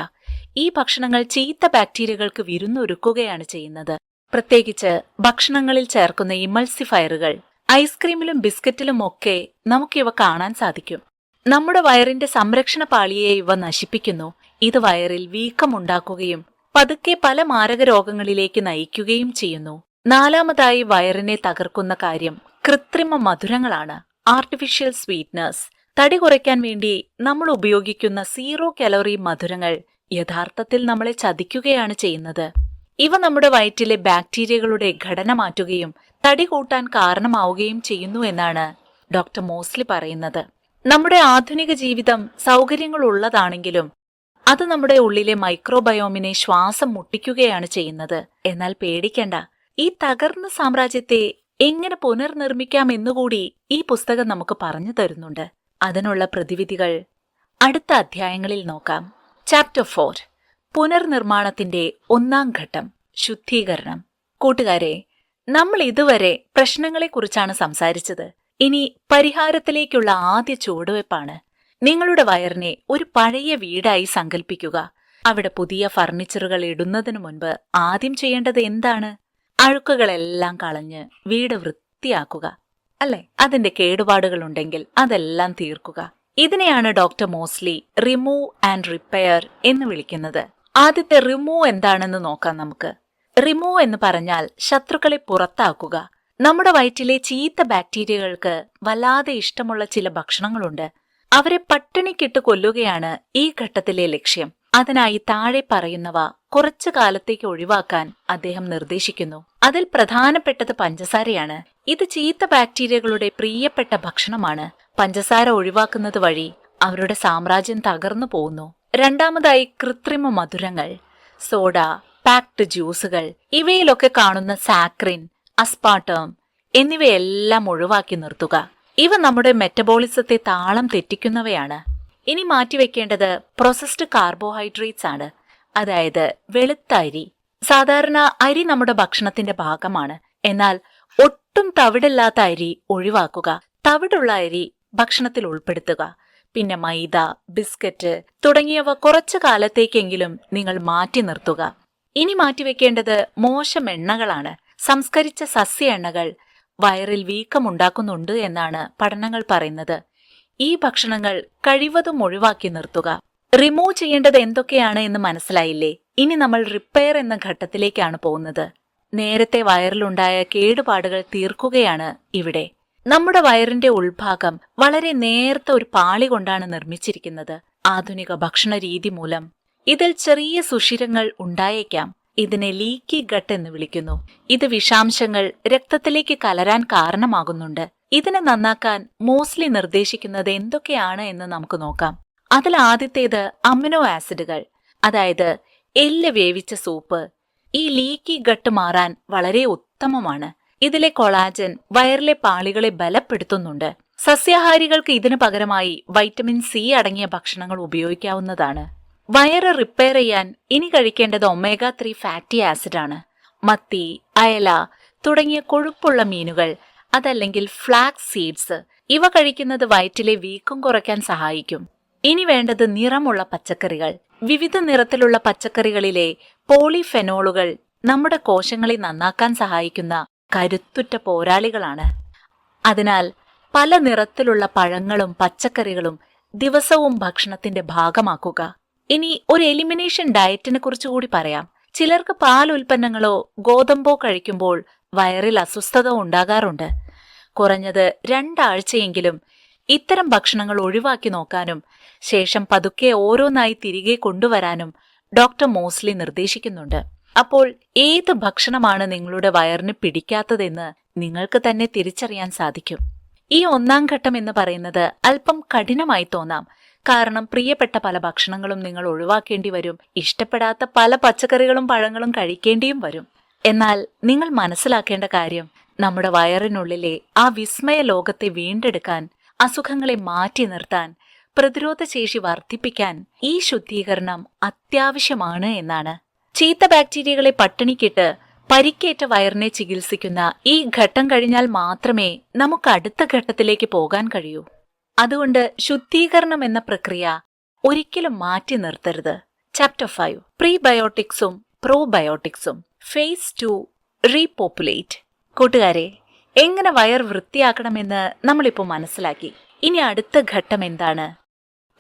ഈ ഭക്ഷണങ്ങൾ ചീത്ത ബാക്ടീരിയകൾക്ക് വിരുന്നൊരുക്കുകയാണ് ചെയ്യുന്നത്. പ്രത്യേകിച്ച് ഭക്ഷണങ്ങളിൽ ചേർക്കുന്ന ഇമൾസിഫയറുകൾ ഐസ്ക്രീമിലും ബിസ്ക്കറ്റിലും ഒക്കെ നമുക്കിവ കാണാൻ സാധിക്കും. നമ്മുടെ വയറിന്റെ സംരക്ഷണ പാളിയെ ഇവ നശിപ്പിക്കുന്നു. ഇത് വയറിൽ വീക്കമുണ്ടാക്കുകയും പതുക്കെ പല മാരക രോഗങ്ങളിലേക്ക് നയിക്കുകയും ചെയ്യുന്നു. നാലാമതായി വയറിനെ തകർക്കുന്ന കാര്യം കൃത്രിമ മധുരങ്ങളാണ്. ആർട്ടിഫിഷ്യൽ സ്വീറ്റ്നസ് തടി കുറയ്ക്കാൻ വേണ്ടി നമ്മൾ ഉപയോഗിക്കുന്ന സീറോ കലോറി മധുരങ്ങൾ യഥാർത്ഥത്തിൽ നമ്മളെ ചതിക്കുകയാണ് ചെയ്യുന്നത്. ഇവ നമ്മുടെ വയറ്റിലെ ബാക്ടീരിയകളുടെ ഘടന മാറ്റുകയും തടി കൂട്ടാൻ കാരണമാവുകയും ചെയ്യുന്നു എന്നാണ് ഡോക്ടർ മോസ്ലി പറയുന്നത്. നമ്മുടെ ആധുനിക ജീവിതം സൗകര്യങ്ങൾ ഉള്ളതാണെങ്കിലും അത് നമ്മുടെ ഉള്ളിലെ മൈക്രോബയോമിനെ ശ്വാസം മുട്ടിക്കുകയാണ് ചെയ്യുന്നത്. എന്നാൽ പേടിക്കണ്ട. ഈ തകർന്ന സാമ്രാജ്യത്തെ എങ്ങനെ പുനർനിർമ്മിക്കാം എന്നുകൂടി ഈ പുസ്തകം നമുക്ക് പറഞ്ഞു തരുന്നുണ്ട്. അതിനുള്ള പ്രതിവിധികൾ അടുത്ത അധ്യായങ്ങളിൽ നോക്കാം. ചാപ്റ്റർ ഫോർ പുനർനിർമ്മാണത്തിന്റെ ഒന്നാം ഘട്ടം. ശുദ്ധീകരണം. കൂട്ടുകാരെ നമ്മൾ ഇതുവരെ പ്രശ്നങ്ങളെക്കുറിച്ചാണ് സംസാരിച്ചത്. ഇനി പരിഹാരത്തിലേക്കുള്ള ആദ്യ ചുവടുവയ്പ്പാണ്. നിങ്ങളുടെ വയറിനെ ഒരു പഴയ വീടായി സങ്കല്പിക്കുക അവിടെ പുതിയ ഫർണിച്ചറുകൾ ഇടുന്നതിനു മുൻപ് ആദ്യം ചെയ്യേണ്ടത് എന്താണ്? അഴുക്കുകളെല്ലാം കളഞ്ഞ് വീട് വൃത്തിയാക്കുക. അല്ലെ? അതിന്റെ കേടുപാടുകൾ ഉണ്ടെങ്കിൽ അതെല്ലാം തീർക്കുക. ഇതിനെയാണ് doctor Mosley remove and repair എന്ന് വിളിക്കുന്നത്. ആദ്യത്തെ റിമൂവ് എന്താണെന്ന് നോക്കാം നമുക്ക്. റിമൂവ് എന്ന് പറഞ്ഞാൽ ശത്രുക്കളെ പുറത്താക്കുക. നമ്മുടെ വയറ്റിലെ ചീത്ത ബാക്ടീരിയകൾക്ക് വല്ലാതെ ഇഷ്ടമുള്ള ചില ഭക്ഷണങ്ങളുണ്ട്. അവരെ പട്ടിണിക്കിട്ട് കൊല്ലുകയാണ് ഈ ഘട്ടത്തിലെ ലക്ഷ്യം. അതിനായി താഴെ പറയുന്നവ കുറച്ചു കാലത്തേക്ക് ഒഴിവാക്കാൻ അദ്ദേഹം നിർദ്ദേശിക്കുന്നു. അതിൽ പ്രധാനപ്പെട്ടത് പഞ്ചസാരയാണ്. ഇത് ചീത്ത ബാക്ടീരിയകളുടെ പ്രിയപ്പെട്ട ഭക്ഷണമാണ്. പഞ്ചസാര ഒഴിവാക്കുന്നത് വഴി അവരുടെ സാമ്രാജ്യം തകർന്നു പോകുന്നു. രണ്ടാമതായി കൃത്രിമ മധുരങ്ങൾ സോഡ പാക്ഡ് ജ്യൂസുകൾ ഇവയിലൊക്കെ കാണുന്ന സാക്രിൻ അസ്പാട്ടം എന്നിവയെല്ലാം ഒഴിവാക്കി നിർത്തുക. ഇവ നമ്മുടെ മെറ്റബോളിസത്തെ താളം തെറ്റിക്കുന്നവയാണ്. ഇനി മാറ്റിവെക്കേണ്ടത് പ്രോസസ്ഡ് കാർബോഹൈഡ്രേറ്റ്സ് ആണ്. അതായത് വെളുത്ത അരി. സാധാരണ അരി നമ്മുടെ ഭക്ഷണത്തിന്റെ ഭാഗമാണ്. എന്നാൽ ഒട്ടും തവിടില്ലാത്ത അരി ഒഴിവാക്കുക. തവിടുള്ള അരി ഭക്ഷണത്തിൽ ഉൾപ്പെടുത്തുക. പിന്നെ മൈദ ബിസ്ക്കറ്റ് തുടങ്ങിയവ കുറച്ചു കാലത്തേക്കെങ്കിലും നിങ്ങൾ മാറ്റി നിർത്തുക. ഇനി മാറ്റിവെക്കേണ്ടത് മോശം എണ്ണകളാണ്. സംസ്കരിച്ച സസ്യ എണ്ണകൾ വയറിൽ വീക്കമുണ്ടാക്കുന്നുണ്ട് എന്നാണ് പഠനങ്ങൾ പറയുന്നത്. ഈ ഭക്ഷണങ്ങൾ കഴിവതും ഒഴിവാക്കി നിർത്തുക. റിമൂവ് ചെയ്യേണ്ടത് എന്തൊക്കെയാണ് എന്ന് മനസ്സിലായില്ലേ? ഇനി നമ്മൾ റിപ്പയർ എന്ന ഘട്ടത്തിലേക്കാണ് പോകുന്നത്. നേരത്തെ വയറിലുണ്ടായ കേടുപാടുകൾ തീർക്കുകയാണ് ഇവിടെ. നമ്മുടെ വയറിന്റെ ഉൾഭാഗം വളരെ നേർത്ത ഒരു പാളി കൊണ്ടാണ് നിർമ്മിച്ചിരിക്കുന്നത്. ആധുനിക ഭക്ഷണ രീതി മൂലം. ഇതിൽ ചെറിയ സുഷിരങ്ങൾ ഉണ്ടായേക്കാം. ഇതിനെ ലീക്കി ഗട്ട് എന്ന് വിളിക്കുന്നു. ഇത് വിഷാംശങ്ങൾ രക്തത്തിലേക്ക് കലരാൻ കാരണമാകുന്നുണ്ട്. ഇതിനെ നന്നാക്കാൻ മോസ്ലി നിർദ്ദേശിക്കുന്നത് എന്തൊക്കെയാണ് എന്ന് നമുക്ക് നോക്കാം. അതിൽ ആദ്യത്തേത് അമിനോ ആസിഡുകൾ അതായത് എല്ല് വേവിച്ച സൂപ്പ്. ഈ ലീക്കി ഗട്ട് മാറാൻ വളരെ ഉത്തമമാണ്. ഇതിലെ കൊളാജൻ വയറിലെ പാളികളെ ബലപ്പെടുത്തുന്നുണ്ട്. സസ്യാഹാരികൾക്ക് ഇതിനു പകരമായി വൈറ്റമിൻ സി അടങ്ങിയ ഭക്ഷണങ്ങൾ ഉപയോഗിക്കാവുന്നതാണ്. വയറ് റിപ്പയർ ചെയ്യാൻ ഇനി കഴിക്കേണ്ടത് ഒമേഗ ത്രീ ഫാറ്റി ആസിഡ് ആണ് മത്തി അയല തുടങ്ങിയ കൊഴുപ്പുള്ള മീനുകൾ അതല്ലെങ്കിൽ ഫ്ലാക്സ് സീഡ്സ് ഇവ കഴിക്കുന്നത് വയറ്റിലെ വീക്കം കുറയ്ക്കാൻ സഹായിക്കും. ഇനി വേണ്ടത് നിറമുള്ള പച്ചക്കറികൾ. വിവിധ നിറത്തിലുള്ള പച്ചക്കറികളിലെ പോളിഫെനോളുകൾ നമ്മുടെ കോശങ്ങളെ നന്നാക്കാൻ സഹായിക്കുന്ന കരുത്തുറ്റ പോരാളികളാണ്. അതിനാൽ പല നിറത്തിലുള്ള പഴങ്ങളും പച്ചക്കറികളും ദിവസവും ഭക്ഷണത്തിന്റെ ഭാഗമാക്കുക. ഇനി ഒരു എലിമിനേഷൻ ഡയറ്റിനെ കുറിച്ച് കൂടി പറയാം. ചിലർക്ക് പാൽ ഉൽപ്പന്നങ്ങളോ ഗോതമ്പോ കഴിക്കുമ്പോൾ വയറിൽ അസ്വസ്ഥത ഉണ്ടാകാറുണ്ട്. കുറഞ്ഞത് രണ്ടാഴ്ചയെങ്കിലും ഇത്തരം ഭക്ഷണങ്ങൾ ഒഴിവാക്കി നോക്കാനും ശേഷം പതുക്കെ ഓരോന്നായി തിരികെ കൊണ്ടുവരാനും ഡോക്ടർ മോസ്ലി നിർദ്ദേശിക്കുന്നുണ്ട്. അപ്പോൾ ഏത് ഭക്ഷണമാണ് നിങ്ങളുടെ വയറിന് പിടിക്കാത്തതെന്ന് നിങ്ങൾക്ക് തന്നെ തിരിച്ചറിയാൻ സാധിക്കും. ഈ ഒന്നാം ഘട്ടം എന്ന് പറയുന്നത് അല്പം കഠിനമായി തോന്നാം. കാരണം പ്രിയപ്പെട്ട പല ഭക്ഷണങ്ങളും നിങ്ങൾ ഒഴിവാക്കേണ്ടി വരും. ഇഷ്ടപ്പെടാത്ത പല പച്ചക്കറികളും പഴങ്ങളും കഴിക്കേണ്ടിയും വരും. എന്നാൽ നിങ്ങൾ മനസ്സിലാക്കേണ്ട കാര്യം നമ്മുടെ വയറിനുള്ളിലെ ആ വിസ്മയ ലോകത്തെ വീണ്ടെടുക്കാൻ അസുഖങ്ങളെ മാറ്റി നിർത്താൻ പ്രതിരോധശേഷി വർദ്ധിപ്പിക്കാൻ ഈ ശുദ്ധീകരണം അത്യാവശ്യമാണ് എന്നാണ്. ചീത്ത ബാക്ടീരിയകളെ പട്ടിണിക്കിട്ട് പരിക്കേറ്റ വയറിനെ ചികിത്സിക്കുന്ന ഈ ഘട്ടം കഴിഞ്ഞാൽ മാത്രമേ നമുക്ക് അടുത്ത ഘട്ടത്തിലേക്ക് പോകാൻ കഴിയൂ. അതുകൊണ്ട് ശുദ്ധീകരണം എന്ന പ്രക്രിയ ഒരിക്കലും മാറ്റി നിർത്തരുത്. ചാപ്റ്റർ ഫൈവ് പ്രീബയോട്ടിക്സും പ്രോബയോട്ടിക്സും ഫേസ് ടു റീപോപ്പുലേറ്റ് കൂട്ടുകാരെ എങ്ങനെ വയർ വൃത്തിയാക്കണമെന്ന് നമ്മളിപ്പോൾ മനസ്സിലാക്കി. ഇനി അടുത്ത ഘട്ടം എന്താണ്?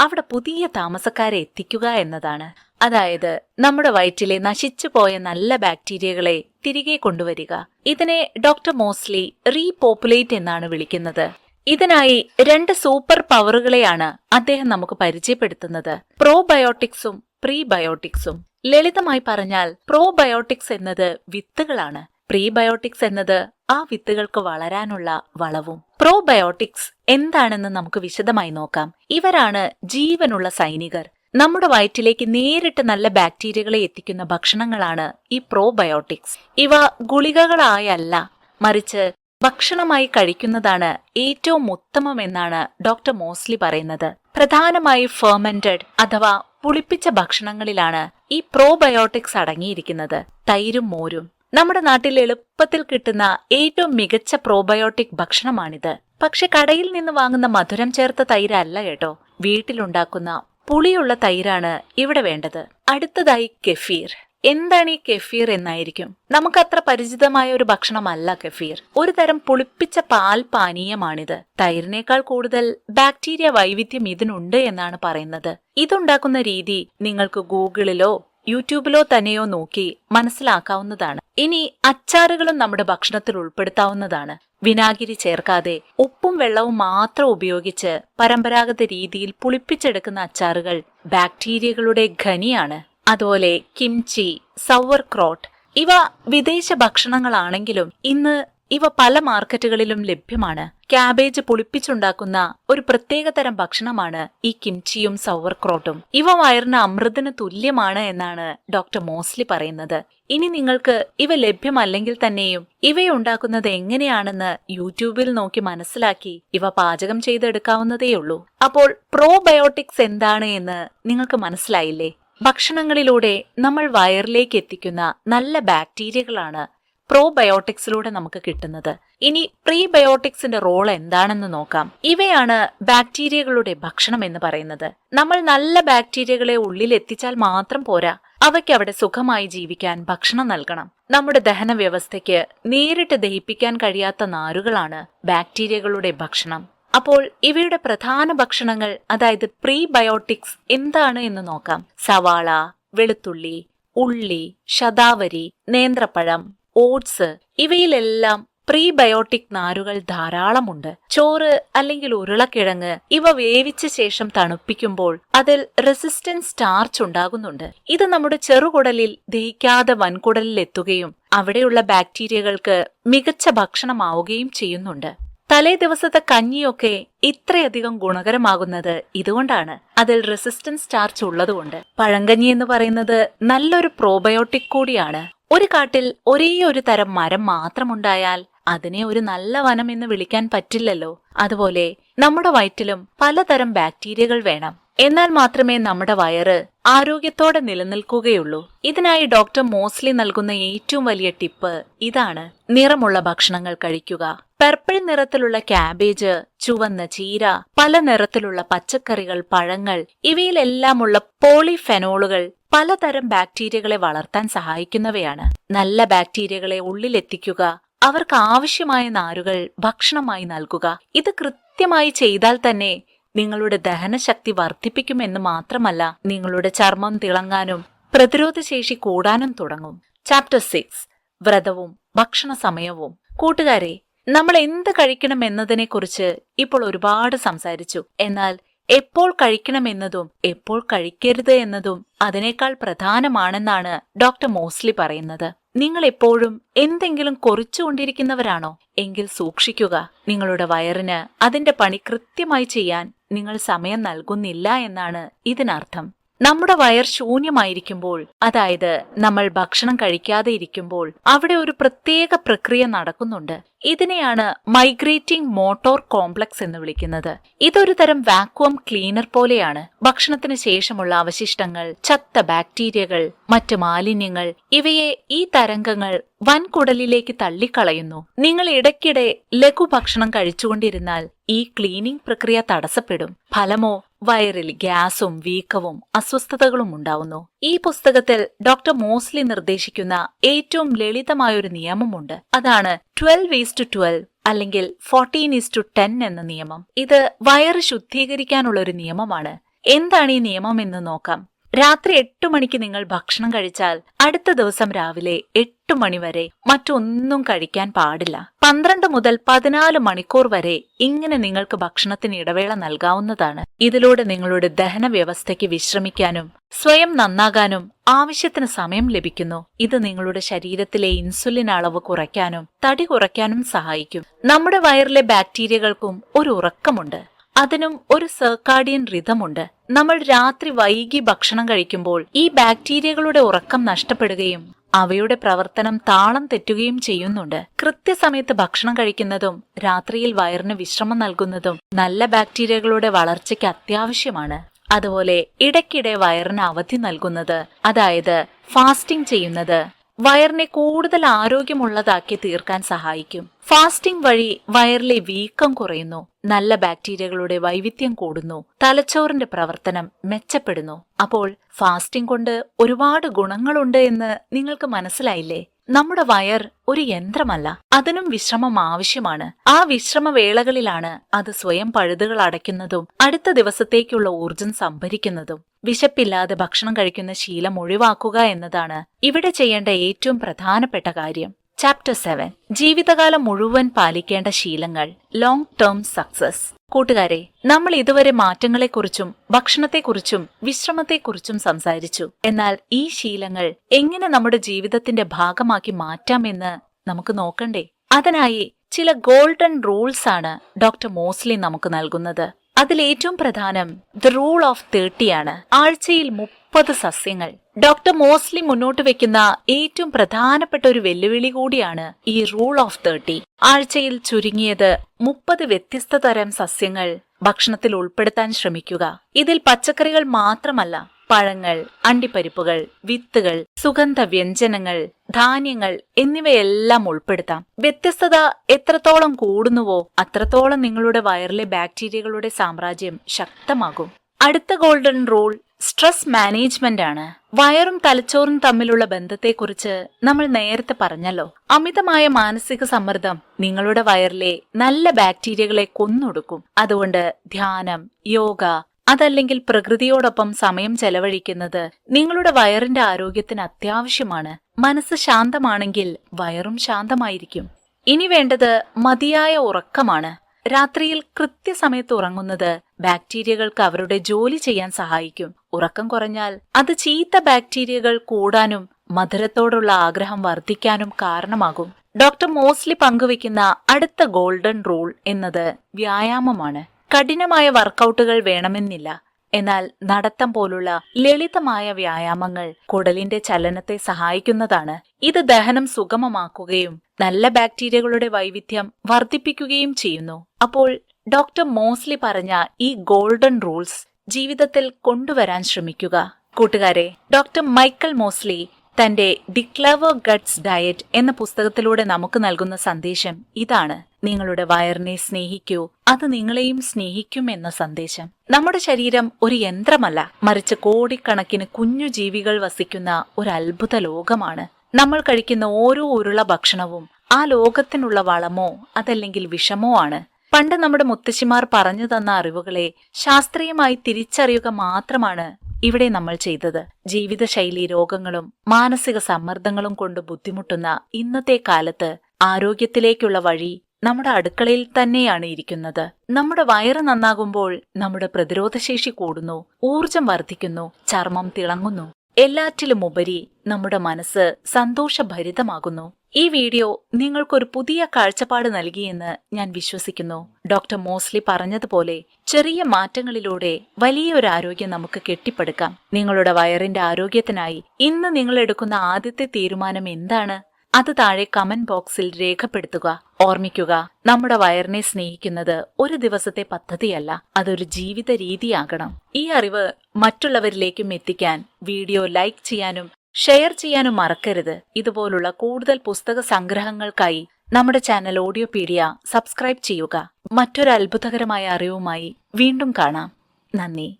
അവിടെ പുതിയ താമസക്കാരെ എത്തിക്കുക എന്നതാണ്. അതായത് നമ്മുടെ വയറ്റിലെ നശിച്ചു പോയ നല്ല ബാക്ടീരിയകളെ തിരികെ കൊണ്ടുവരിക. ഇതിനെ ഡോക്ടർ മോസ്ലി റീപോപ്പുലേറ്റ് എന്നാണ് വിളിക്കുന്നത്. ഇതിനായി രണ്ട് സൂപ്പർ പവറുകളെയാണ് അദ്ദേഹം നമുക്ക് പരിചയപ്പെടുത്തുന്നത്. പ്രോബയോട്ടിക്സും പ്രീബയോട്ടിക്സും. ലളിതമായി പറഞ്ഞാൽ പ്രോബയോട്ടിക്സ് എന്നത് വിത്തുകളാണ്. പ്രീബയോട്ടിക്സ് എന്നത് ആ വിത്തുകൾക്ക് വളരാനുള്ള വളവും. പ്രോബയോട്ടിക്സ് എന്താണെന്ന് നമുക്ക് വിശദമായി നോക്കാം. ഇവരാണ് ജീവനുള്ള സൈനികർ. നമ്മുടെ വയറ്റിലേക്ക് നേരിട്ട് നല്ല ബാക്ടീരിയകളെ എത്തിക്കുന്ന ഭക്ഷണങ്ങളാണ് ഈ പ്രോബയോട്ടിക്സ്. ഇവ ഗുളികകളായല്ല മറിച്ച് ഭക്ഷണമായി കഴിക്കുന്നതാണ് ഏറ്റവും ഉത്തമം എന്നാണ് ഡോക്ടർ മോസ്ലി പറയുന്നത്. പ്രധാനമായി ഫെർമെന്റഡ് അഥവാ പുളിപ്പിച്ച ഭക്ഷണങ്ങളിലാണ് ഈ പ്രോബയോട്ടിക്സ് അടങ്ങിയിരിക്കുന്നത്. തൈരും മോരും. നമ്മുടെ നാട്ടിൽ എളുപ്പത്തിൽ കിട്ടുന്ന ഏറ്റവും മികച്ച പ്രോബയോട്ടിക് ഭക്ഷണമാണിത്. പക്ഷെ കടയിൽ നിന്ന് വാങ്ങുന്ന മധുരം ചേർത്ത തൈരല്ല കേട്ടോ. വീട്ടിലുണ്ടാക്കുന്ന പുളിയുള്ള തൈരാണ് ഇവിടെ വേണ്ടത്. അടുത്തതായി കെഫീർ. എന്താണ് ഈ കെഫീർ എന്നായിരിക്കും? നമുക്കത്ര പരിചിതമായ ഒരു ഭക്ഷണമല്ല കെഫീർ. ഒരു തരം പുളിപ്പിച്ച പാൽ പാനീയമാണിത്. തൈരിനേക്കാൾ കൂടുതൽ ബാക്ടീരിയ വൈവിധ്യം ഇതിനുണ്ട് എന്നാണ് പറയുന്നത്. ഇതുണ്ടാക്കുന്ന രീതി നിങ്ങൾക്ക് ഗൂഗിളിലോ യൂട്യൂബിലോ തന്നെയോ നോക്കി മനസ്സിലാക്കാവുന്നതാണ്. ഇനി അച്ചാറുകളും നമ്മുടെ ഭക്ഷണത്തിൽ ഉൾപ്പെടുത്താവുന്നതാണ്. വിനാഗിരി ചേർക്കാതെ ഉപ്പും വെള്ളവും മാത്രം ഉപയോഗിച്ച് പരമ്പരാഗത രീതിയിൽ പുളിപ്പിച്ചെടുക്കുന്ന അച്ചാറുകൾ ബാക്ടീരിയകളുടെ ഖനിയാണ്. അതുപോലെ കിംചി സവർ ക്രോട്ട് ഇവ വിദേശ ഭക്ഷണങ്ങളാണെങ്കിലും ഇന്ന് ഇവ പല മാർക്കറ്റുകളിലും ലഭ്യമാണ്. ക്യാബേജ് പുളിപ്പിച്ചുണ്ടാക്കുന്ന ഒരു പ്രത്യേകതരം ഭക്ഷണമാണ് ഈ കിംച്ചിയും സൗവർക്രോട്ടും. ഇവ വയറിന് അമൃതിന് തുല്യമാണ് എന്നാണ് ഡോക്ടർ മോസ്ലി പറയുന്നത്. ഇനി നിങ്ങൾക്ക് ഇവ ലഭ്യമല്ലെങ്കിൽ തന്നെയും ഇവയുണ്ടാക്കുന്നത് എങ്ങനെയാണെന്ന് യൂട്യൂബിൽ നോക്കി മനസ്സിലാക്കി ഇവ പാചകം ചെയ്തെടുക്കാവുന്നതേയുള്ളൂ. അപ്പോൾ പ്രോബയോട്ടിക്സ് എന്താണ് എന്ന് നിങ്ങൾക്ക് മനസ്സിലായില്ലേ? ഭക്ഷണങ്ങളിലൂടെ നമ്മൾ വയറിലേക്ക് എത്തിക്കുന്ന നല്ല ബാക്ടീരിയകളാണ് പ്രോബയോട്ടിക്സിലൂടെ നമുക്ക് കിട്ടുന്നത്. ഇനി പ്രീബയോട്ടിക്സിന്റെ റോൾ എന്താണെന്ന് നോക്കാം. ഇവയാണ് ബാക്ടീരിയകളുടെ ഭക്ഷണം എന്ന് പറയുന്നത്. നമ്മൾ നല്ല ബാക്ടീരിയകളെ ഉള്ളിൽ എത്തിച്ചാൽ മാത്രം പോരാ. അവയ്ക്ക് അവിടെ സുഖമായി ജീവിക്കാൻ ഭക്ഷണം നൽകണം. നമ്മുടെ ദഹന വ്യവസ്ഥയ്ക്ക് നേരിട്ട് ദഹിപ്പിക്കാൻ കഴിയാത്ത നാരുകളാണ് ബാക്ടീരിയകളുടെ ഭക്ഷണം. അപ്പോൾ ഇവയുടെ പ്രധാന ഭക്ഷണങ്ങൾ അതായത് പ്രീബയോട്ടിക്സ് എന്താണ് എന്ന് നോക്കാം. സവാള വെളുത്തുള്ളി ഉള്ളി ശതാവരി നേന്ത്രപ്പഴം ഓട്സ് ഇവയിലെല്ലാം പ്രീബയോട്ടിക് നാരുകൾ ധാരാളമുണ്ട്. ചോറ് അല്ലെങ്കിൽ ഉരുളക്കിഴങ്ങ് ഇവ വേവിച്ച ശേഷം തണുപ്പിക്കുമ്പോൾ അതിൽ റെസിസ്റ്റൻസ് സ്റ്റാർച്ച് ഉണ്ടാകുന്നുണ്ട്. ഇത് നമ്മുടെ ചെറുകുടലിൽ ദഹിക്കാതെ വൻകുടലിൽ എത്തുകയും അവിടെയുള്ള ബാക്ടീരിയകൾക്ക് മികച്ച ഭക്ഷണമാവുകയും ചെയ്യുന്നുണ്ട്. തലേ ദിവസത്തെ കഞ്ഞിയൊക്കെ ഇത്രയധികം ഗുണകരമാകുന്നത് ഇതുകൊണ്ടാണ്. അതിൽ റെസിസ്റ്റൻസ് സ്റ്റാർച്ച് ഉള്ളതുകൊണ്ട്. പഴങ്കഞ്ഞി എന്ന് പറയുന്നത് നല്ലൊരു പ്രോബയോട്ടിക് കൂടിയാണ്. ഒരു കാട്ടിൽ ഒരേ ഒരു തരം മരം മാത്രമുണ്ടായാൽ അതിനെ ഒരു നല്ല വനം എന്ന് വിളിക്കാൻ പറ്റില്ലല്ലോ. അതുപോലെ നമ്മുടെ വയറ്റിലും പലതരം ബാക്ടീരിയകൾ വേണം. എന്നാൽ മാത്രമേ നമ്മുടെ വയറ് ആരോഗ്യത്തോടെ നിലനിൽക്കുകയുള്ളൂ. ഇതിനായി ഡോക്ടർ മോസ്ലി നൽകുന്ന ഏറ്റവും വലിയ ടിപ്പ് ഇതാണ്. നിറമുള്ള ഭക്ഷണങ്ങൾ കഴിക്കുക. പർപ്പിൾ നിറത്തിലുള്ള ക്യാബേജ് ചുവന്ന ചീര പല നിറത്തിലുള്ള പച്ചക്കറികൾ പഴങ്ങൾ ഇവയിലെല്ലാമുള്ള പോളിഫെനോളുകൾ പലതരം ബാക്ടീരിയകളെ വളർത്താൻ സഹായിക്കുന്നവയാണ്. നല്ല ബാക്ടീരിയകളെ ഉള്ളിലെത്തിക്കുക. അവർക്ക് ആവശ്യമായ നാരുകൾ ഭക്ഷണമായി നൽകുക. ഇത് കൃത്യമായി ചെയ്താൽ തന്നെ നിങ്ങളുടെ ദഹനശക്തി വർദ്ധിപ്പിക്കുമെന്ന് മാത്രമല്ല നിങ്ങളുടെ ചർമ്മം തിളങ്ങാനും പ്രതിരോധശേഷി കൂടാനും തുടങ്ങും. ചാപ്റ്റർ സിക്സ് വ്രതവും ഭക്ഷണ സമയവും കൂട്ടുകാരെ നമ്മൾ എന്ത് കഴിക്കണം എന്നതിനെക്കുറിച്ച് ഇപ്പോൾ ഒരുപാട് സംസാരിച്ചു. എന്നാൽ എപ്പോൾ കഴിക്കണമെന്നതും എപ്പോൾ കഴിക്കരുത് എന്നതും അതിനേക്കാൾ പ്രധാനമാണെന്നാണ് ഡോക്ടർ മോസ്ലി പറയുന്നത്. നിങ്ങൾ എപ്പോഴും എന്തെങ്കിലും കൊറിച്ചുകൊണ്ടിരിക്കുന്നവരാണോ? എങ്കിൽ സൂക്ഷിക്കുക. നിങ്ങളുടെ വയറിന് അതിന്റെ പണി കൃത്യമായി ചെയ്യാൻ നിങ്ങൾ സമയം നൽകുന്നില്ല എന്നാണ് ഇതിനർത്ഥം. നമ്മുടെ വയർ ശൂന്യമായിരിക്കുമ്പോൾ അതായത് നമ്മൾ ഭക്ഷണം കഴിക്കാതെ ഇരിക്കുമ്പോൾ അവിടെ ഒരു പ്രത്യേക പ്രക്രിയ നടക്കുന്നുണ്ട്. ഇതിനെയാണ് മൈഗ്രേറ്റിംഗ് മോട്ടോർ കോംപ്ലക്സ് എന്ന് വിളിക്കുന്നത്. ഇതൊരു തരം വാക്വം ക്ലീനർ പോലെയാണ്. ഭക്ഷണത്തിന് ശേഷമുള്ള അവശിഷ്ടങ്ങൾ ചത്ത ബാക്ടീരിയകൾ മറ്റ് മാലിന്യങ്ങൾ ഇവയെ ഈ തരംഗങ്ങൾ വൻകുടലിലേക്ക് തള്ളിക്കളയുന്നു. നിങ്ങൾ ഇടയ്ക്കിടെ ലഘുഭക്ഷണം കഴിച്ചുകൊണ്ടിരുന്നാൽ ഈ ക്ലീനിംഗ് പ്രക്രിയ തടസ്സപ്പെടും. ഫലമോ വയറിൽ ഗ്യാസും വീക്കവും അസ്വസ്ഥതകളും ഉണ്ടാവുന്നു. ഈ പുസ്തകത്തിൽ ഡോക്ടർ മോസ്ലി നിർദ്ദേശിക്കുന്ന ഏറ്റവും ലളിതമായൊരു നിയമമുണ്ട്. അതാണ് ട്വൽവ് ഈസ് ടു ട്വൽവ് അല്ലെങ്കിൽ ഫോർട്ടീൻ ഈസ് ടു ടെൻ എന്ന നിയമം. ഇത് വയറ് ശുദ്ധീകരിക്കാനുള്ള ഒരു നിയമമാണ്. എന്താണ് ഈ നിയമം എന്ന് നോക്കാം. രാത്രി എട്ട് മണിക്ക് നിങ്ങൾ ഭക്ഷണം കഴിച്ചാൽ അടുത്ത ദിവസം രാവിലെ എട്ട് മണിവരെ മറ്റൊന്നും കഴിക്കാൻ പാടില്ല. പന്ത്രണ്ട് മുതൽ പതിനാല് മണിക്കൂർ വരെ ഇങ്ങനെ നിങ്ങൾക്ക് ഭക്ഷണത്തിന് ഇടവേള നൽകാവുന്നതാണ്. ഇതിലൂടെ നിങ്ങളുടെ ദഹന വ്യവസ്ഥയ്ക്ക് വിശ്രമിക്കാനും സ്വയം നന്നാകാനും ആവശ്യത്തിന് സമയം ലഭിക്കുന്നു. ഇത് നിങ്ങളുടെ ശരീരത്തിലെ ഇൻസുലിൻ അളവ് കുറയ്ക്കാനും തടി കുറയ്ക്കാനും സഹായിക്കും. നമ്മുടെ വയറിലെ ബാക്ടീരിയകൾക്കും ഒരു ഉറക്കമുണ്ട്. അതിനും ഒരു സർക്കാഡിയൻ റിതമുണ്ട് നമ്മൾ രാത്രി വൈകി ഭക്ഷണം കഴിക്കുമ്പോൾ ഈ ബാക്ടീരിയകളുടെ ഉറക്കം നഷ്ടപ്പെടുകയും അവയുടെ പ്രവർത്തനം താളം തെറ്റുകയും ചെയ്യുന്നുണ്ട്. കൃത്യസമയത്ത് ഭക്ഷണം കഴിക്കുന്നതും രാത്രിയിൽ വയറിന് വിശ്രമം നൽകുന്നതും നല്ല ബാക്ടീരിയകളുടെ വളർച്ചയ്ക്ക് അത്യാവശ്യമാണ്. അതുപോലെ ഇടയ്ക്കിടെ വയറിന് അവധി നൽകുന്നത് അതായത് ഫാസ്റ്റിംഗ് ചെയ്യുന്നത് വയറിനെ കൂടുതൽ ആരോഗ്യമുള്ളതാക്കി തീർക്കാൻ സഹായിക്കും. ഫാസ്റ്റിംഗ് വഴി വയറിലെ വീക്കം കുറയുന്നു. നല്ല ബാക്ടീരിയകളുടെ വൈവിധ്യം കൂടുന്നു. തലച്ചോറിന്റെ പ്രവർത്തനം മെച്ചപ്പെടുന്നു. അപ്പോൾ ഫാസ്റ്റിംഗ് കൊണ്ട് ഒരുപാട് ഗുണങ്ങളുണ്ട് എന്ന് നിങ്ങൾക്ക് മനസ്സിലായില്ലേ? നമ്മുടെ വയർ ഒരു യന്ത്രമല്ല. അതിനും വിശ്രമം ആവശ്യമാണ്. ആ വിശ്രമവേളകളിലാണ് അത് സ്വയം പഴുതുകൾ അടയ്ക്കുന്നതും അടുത്ത ദിവസത്തേക്കുള്ള ഊർജം സംഭരിക്കുന്നതും. വിശപ്പില്ലാതെ ഭക്ഷണം കഴിക്കുന്ന ശീലം ഒഴിവാക്കുക എന്നതാണ് ഇവിടെ ചെയ്യേണ്ട ഏറ്റവും പ്രധാനപ്പെട്ട കാര്യം. ചാപ്റ്റർ സെവൻ ജീവിതകാലം മുഴുവൻ പാലിക്കേണ്ട ശീലങ്ങൾ. ലോങ് ടേം സക്സസ് കൂട്ടുകാരെ നമ്മൾ ഇതുവരെ മാറ്റങ്ങളെക്കുറിച്ചും ഭക്ഷണത്തെക്കുറിച്ചും വിശ്രമത്തെക്കുറിച്ചും സംസാരിച്ചു. എന്നാൽ ഈ ശീലങ്ങൾ എങ്ങനെ നമ്മുടെ ജീവിതത്തിന്റെ ഭാഗമാക്കി മാറ്റാമെന്ന് നമുക്ക് നോക്കണ്ടേ? അതിനായി ചില ഗോൾഡൻ റൂൾസ് ആണ് ഡോക്ടർ മോസ്ലി നമുക്ക് നൽകുന്നത്. അതിൽ ഏറ്റവും പ്രധാനം ദ റൂൾ ഓഫ് തേർട്ടിയാണ് ആഴ്ചയിൽ മുപ്പത് സസ്യങ്ങൾ. ഡോക്ടർ മോസ്ലി മുന്നോട്ട് വെക്കുന്ന ഏറ്റവും പ്രധാനപ്പെട്ട ഒരു വെല്ലുവിളി കൂടിയാണ് ഈ റൂൾ ഓഫ് തേർട്ടി ആഴ്ചയിൽ ചുരുങ്ങിയത് മുപ്പത് വ്യത്യസ്ത തരം സസ്യങ്ങൾ ഭക്ഷണത്തിൽ ഉൾപ്പെടുത്താൻ ശ്രമിക്കുക. ഇതിൽ പച്ചക്കറികൾ മാത്രമല്ല പഴങ്ങൾ അണ്ടിപ്പരിപ്പുകൾ വിത്തുകൾ സുഗന്ധ വ്യഞ്ജനങ്ങൾ ധാന്യങ്ങൾ എന്നിവയെല്ലാം ഉൾപ്പെടുത്താം. വ്യത്യസ്തത എത്രത്തോളം കൂടുന്നുവോ അത്രത്തോളം നിങ്ങളുടെ വയറിലെ ബാക്ടീരിയകളുടെ സാമ്രാജ്യം ശക്തമാകും. അടുത്ത ഗോൾഡൻ റൂൾ സ്ട്രെസ് മാനേജ്മെന്റ് ആണ്. വയറും തലച്ചോറും തമ്മിലുള്ള ബന്ധത്തെക്കുറിച്ച് നമ്മൾ നേരത്തെ പറഞ്ഞല്ലോ. അമിതമായ മാനസിക സമ്മർദ്ദം നിങ്ങളുടെ വയറിലെ നല്ല ബാക്ടീരിയകളെ കൊന്നൊടുക്കും. അതുകൊണ്ട് ധ്യാനം യോഗ അതല്ലെങ്കിൽ പ്രകൃതിയോടൊപ്പം സമയം ചെലവഴിക്കുന്നത് നിങ്ങളുടെ വയറിന്റെ ആരോഗ്യത്തിന് അത്യാവശ്യമാണ്. മനസ്സ് ശാന്തമാണെങ്കിൽ വയറും ശാന്തമായിരിക്കും. ഇനി വേണ്ടത് മതിയായ ഉറക്കമാണ്. രാത്രിയിൽ കൃത്യസമയത്ത് ഉറങ്ങുന്നത് ബാക്ടീരിയകൾക്ക് അവരുടെ ജോലി ചെയ്യാൻ സഹായിക്കും. ഉറക്കം കുറഞ്ഞാൽ അത് ചീത്ത ബാക്ടീരിയകൾ കൂടാനും മധുരത്തോടുള്ള ആഗ്രഹം വർദ്ധിക്കാനും കാരണമാകും. ഡോക്ടർ മോസ്ലി പങ്കുവയ്ക്കുന്ന അടുത്ത ഗോൾഡൻ റൂൾ എന്നത് വ്യായാമമാണ്. കഠിനമായ വർക്കൗട്ടുകൾ വേണമെന്നില്ല. എന്നാൽ നടത്തം പോലുള്ള ലളിതമായ വ്യായാമങ്ങൾ കുടലിന്റെ ചലനത്തെ സഹായിക്കുന്നതാണ്. ഇത് ദഹനം സുഗമമാക്കുകയും നല്ല ബാക്ടീരിയകളുടെ വൈവിധ്യം വർദ്ധിപ്പിക്കുകയും ചെയ്യുന്നു. അപ്പോൾ ഡോക്ടർ മോസ്ലി പറഞ്ഞ ഈ ഗോൾഡൻ റൂൾസ് ജീവിതത്തിൽ കൊണ്ടുവരാൻ ശ്രമിക്കുക. കൂട്ടുകാരെ ഡോക്ടർ മൈക്കൽ മോസ്ലി തന്റെ ഡിക്ലവർ ഗട്ട്സ് ഡയറ്റ് എന്ന പുസ്തകത്തിലൂടെ നമുക്ക് നൽകുന്ന സന്ദേശം ഇതാണ്. നിങ്ങളുടെ വയറിനെ സ്നേഹിക്കൂ. അത് നിങ്ങളെയും സ്നേഹിക്കും എന്ന സന്ദേശം. നമ്മുടെ ശരീരം ഒരു യന്ത്രമല്ല. മറിച്ച് കോടിക്കണക്കിന് കുഞ്ഞു ജീവികൾ വസിക്കുന്ന ഒരു അത്ഭുത ലോകമാണ്. നമ്മൾ കഴിക്കുന്ന ഓരോ ഉരുള ഭക്ഷണവും ആ ലോകത്തിനുള്ള വളമോ അതല്ലെങ്കിൽ വിഷമോ ആണ്. പണ്ട് നമ്മുടെ മുത്തശ്ശിമാർ പറഞ്ഞു തന്ന അറിവുകളെ ശാസ്ത്രീയമായി തിരിച്ചറിയുക മാത്രമാണ് ഇവിടെ നമ്മൾ ചെയ്തത്. ജീവിതശൈലി രോഗങ്ങളും മാനസിക സമ്മർദ്ദങ്ങളും കൊണ്ട് ബുദ്ധിമുട്ടുന്ന ഇന്നത്തെ കാലത്ത് ആരോഗ്യത്തിലേക്കുള്ള വഴി നമ്മുടെ അടുക്കളയിൽ തന്നെയാണ് ഇരിക്കുന്നത്. നമ്മുടെ വയറ് നന്നാകുമ്പോൾ നമ്മുടെ പ്രതിരോധശേഷി കൂടുന്നു ഊർജം വർദ്ധിക്കുന്നു ചർമ്മം തിളങ്ങുന്നു. എല്ലാറ്റിലും ഉപരി നമ്മുടെ മനസ്സ് സന്തോഷഭരിതമാകുന്നു. ഈ വീഡിയോ നിങ്ങൾക്കൊരു പുതിയ കാഴ്ചപ്പാട് നൽകിയെന്ന് ഞാൻ വിശ്വസിക്കുന്നു. ഡോക്ടർ മോസ്ലി പറഞ്ഞതുപോലെ ചെറിയ മാറ്റങ്ങളിലൂടെ വലിയൊരു ആരോഗ്യം നമുക്ക് കെട്ടിപ്പടുക്കാം. നിങ്ങളുടെ വയറിന്റെ ആരോഗ്യത്തിനായി ഇന്ന് നിങ്ങൾ എടുക്കുന്ന ആദ്യത്തെ തീരുമാനം എന്താണ്? അത് താഴെ കമന്റ് ബോക്സിൽ രേഖപ്പെടുത്തുക. ഓർമ്മിക്കുക നമ്മുടെ വയറിനെ സ്നേഹിക്കുന്നത് ഒരു ദിവസത്തെ പദ്ധതിയല്ല അതൊരു ജീവിത രീതിയാകണം. ഈ അറിവ് മറ്റുള്ളവരിലേക്കും എത്തിക്കാൻ വീഡിയോ ലൈക്ക് ചെയ്യാനും ഷെയർ ചെയ്യാനും മറക്കരുത്. ഇതുപോലുള്ള കൂടുതൽ പുസ്തക സംഗ്രഹങ്ങൾക്കായി നമ്മുടെ ചാനൽ ഓഡിയോ പീഡിയ സബ്സ്ക്രൈബ് ചെയ്യുക. മറ്റൊരു അത്ഭുതകരമായ അറിവുമായി വീണ്ടും കാണാം. നന്ദി.